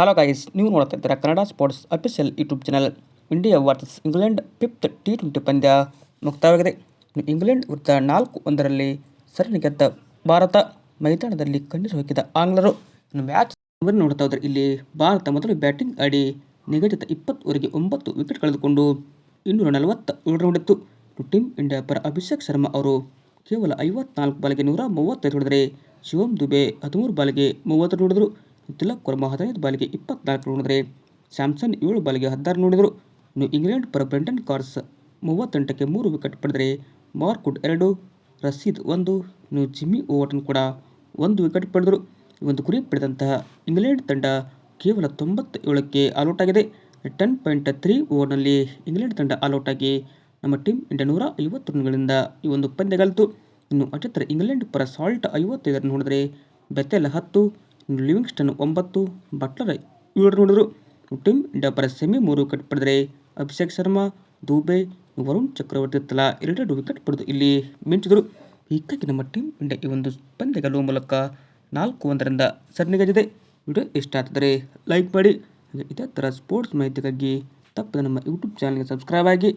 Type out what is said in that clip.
Hello guys ನೀವು ನೋಡ್ತಾ ಇದ್ದೀರಾ Kannada sports official YouTube channel India versus England fifth T twenty ಪಂದ್ಯ ಮುಕ್ತವಾಗಿದೆ ಇಂಗ್ಲೆಂಡ್ ವಿರುದ್ಧ ನಾಲ್ಕು ಒಂದರಲ್ಲಿ ಸರಣಿ ಗೆದ್ದ ಭಾರತ ಮೈದಾನದಲ್ಲಿ ಕಣ್ಣೀರು ಹಾಕಿದ ಆಂಗ್ಲರು. ಮ್ಯಾಚ್ ನೋಡ್ತಾ ಹೋದ್ರೆ ಇಲ್ಲಿ ಭಾರತ ಮೊದಲು ಬ್ಯಾಟಿಂಗ್ ಆಡಿ ನಿಗದಿತ ಇಪ್ಪತ್ತುವರೆಗೆ ಒಂಬತ್ತು ವಿಕೆಟ್ ಕಳೆದುಕೊಂಡು ಇನ್ನೂರ ನಲವತ್ತ ಏಳು ಹೊಡೆತು ಟೀಮ್ ಇಂಡಿಯಾ ಪರ ಅಭಿಷೇಕ್ ಶರ್ಮಾ ಅವರು ಕೇವಲ ಐವತ್ನಾಲ್ಕು ಬಾಲಿಗೆ ನೂರ ಮೂವತ್ತೈದು ಹೊಡೆದರೆ ಶಿವಂ ದುಬೆ ಹದಿಮೂರು ಬಾಲಿಗೆ ಮೂವತ್ತೆರಡು ನೋಡಿದರು ತಿಲಕ್ ವರ್ಮಾ ಹದಿನೈದು ಬಾಲಿಗೆ ಇಪ್ಪತ್ನಾಲ್ಕು ನೋಡಿದರೆ. ಸ್ಯಾಮ್ಸನ್ ಏಳು ಬಾಲಿಗೆ ಹದಿನಾರು ನೋಡಿದರು. ಇನ್ನು ಇಂಗ್ಲೆಂಡ್ ಪರ ಬ್ರೆಂಟನ್ ಕಾರ್ಸ್ ಮೂವತ್ತೆಂಟಕ್ಕೆ ಮೂರು ವಿಕೆಟ್ ಪಡೆದರೆ. ಮಾರ್ಕುಡ್ ಎರಡು ರಸೀದ್ ಒಂದು ಇನ್ನು ಜಿಮ್ಮಿ ಓವರ್ಟನ್ ಕೂಡ ಒಂದು ವಿಕೆಟ್ ಪಡೆದರು. ಈ ಒಂದು ಗುರಿ ಪಡೆದಂತಹ ಇಂಗ್ಲೆಂಡ್ ತಂಡ ಕೇವಲ ತೊಂಬತ್ತ ಏಳಕ್ಕೆ ಆಲ್ಔಟ್ ಆಗಿದೆ ಟೆನ್ ಪಾಯಿಂಟ್ ತ್ರೀ ಓವರ್ನಲ್ಲಿ ಇಂಗ್ಲೆಂಡ್ ತಂಡ ಆಲ್ಔಟ್ ಆಗಿ ನಮ್ಮ ಟೀಮ್ ಇಂಡಿಯಾ ನೂರ ಐವತ್ತು ರನ್ಗಳಿಂದ ಈ ಒಂದು ಪಂದ್ಯ ಗೆಲ್ತು ಇನ್ನು ಅಚತ್ರ ಇಂಗ್ಲೆಂಡ್ ಪರ ಸಾಲ್ಟ್ ಐವತ್ತೈದರನ್ನು ನೋಡಿದರೆ ಬೆತ್ತೆಲ್ಲ ಹತ್ತು ಲಿವಿಂಗ್ಸ್ಟನ್ ಒಂಬತ್ತು, ಬಟ್ಲರ್ ಏಳು ನೋಡಿದರು. ಟೀಮ್ ಪರ ಸೆಮಿ ಮೂರು ವಿಕೆಟ್ ಪಡೆದರೆ ಅಭಿಷೇಕ್ ಶರ್ಮಾ, ದೂಬೆ, ವರುಣ್ ಚಕ್ರವರ್ತಿ ತಲಾ ಎರಡೆರಡು ವಿಕೆಟ್ ಪಡೆದು ಇಲ್ಲಿ ಮಿಂಚಿದರು. ಹೀಗಾಗಿ ನಮ್ಮ ಟೀಮ್ ಇಂಡಿಯಾ ಈ ಒಂದು ಪಂದ್ಯ ಗೆಲ್ಲುವ ಮೂಲಕ ನಾಲ್ಕು ಒಂದರಿಂದ ಸರಣಿಗಜ್ಜಿದೆ ವಿಡಿಯೋ ಇಷ್ಟ ಆಗ್ತದೆ ಲೈಕ್ ಮಾಡಿ. ಇದೇ ಥರ ಸ್ಪೋರ್ಟ್ಸ್ ಮಾಹಿತಿಗಾಗಿ ತಪ್ಪದೆ ನಮ್ಮ ಯೂಟ್ಯೂಬ್ ಚಾನಲ್ಗೆ ಸಬ್ಸ್ಕ್ರೈಬ್ ಆಗಿ.